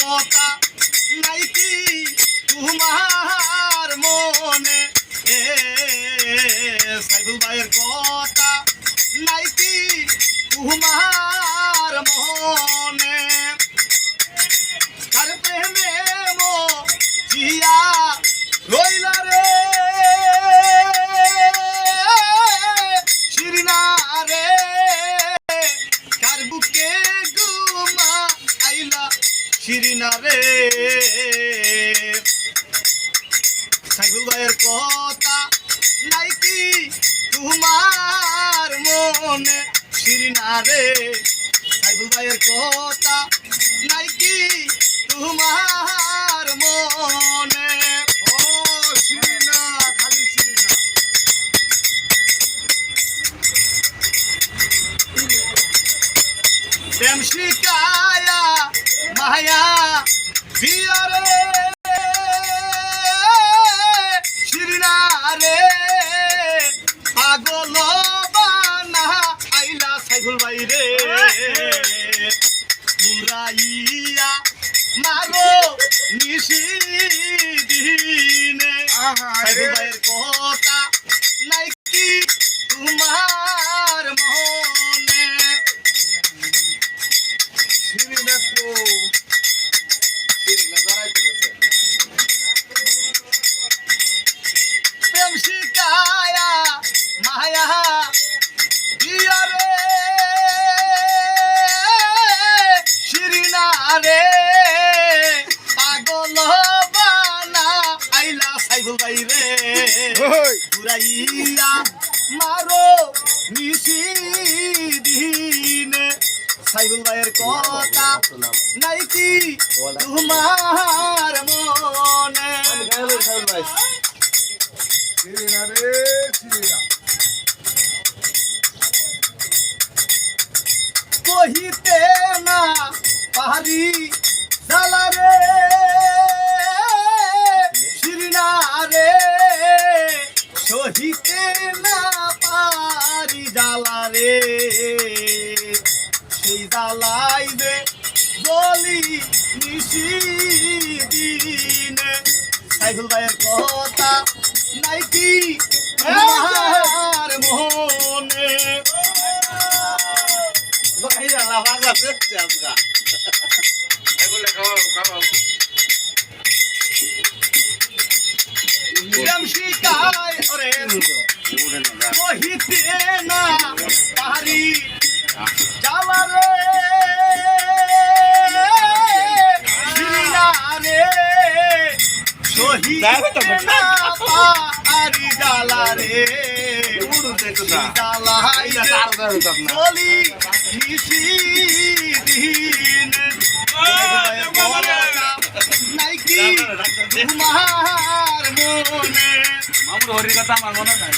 কথা নাই কি তোমার মনে। এ সাইফুল ভাইয়ের কথা নাই কি তোমার মনে। শিরিনা রে সাইফুল ভাইয়ের কথা নাই কি তোমার মনে শিরিনা রে সাইফুল ভাইয়ের কথা নাই কি তোমার মনে। ও শিরিনা পাগল বানা আইলা সাইফুল ভাই রে পুরাইয়া মারো নিশি দিনে সাইফুল ভাইয়ের কথা নাই কি তোমার মনে। শিকায়া মায়া দিয়া রে। শিরিনা রে। পাগল বানা আইলা সাইফুল ভাই রে। ঘুরাইয়া মারো নিশি দিনে। সাইফুল ভাইয়ের কথা নাই কি তোমার মনে। রে শিরিনা কহিতে না পাহাড়ি জ্বালা রে শিরিনা রে সহিতে না পারি জ্বালা রে, সেই জ্বালাই যে গলি নিশি সাইফুল ভাইয়ের কথা নাই কি? আমার। মনে প্রেম শিকায় ওরে কহিতে না পারি যাওয়া আরি জালা রে চলি নিশি দিন নাইকি তোমার মনে মামুর হরির কথা আমার মনে নাই।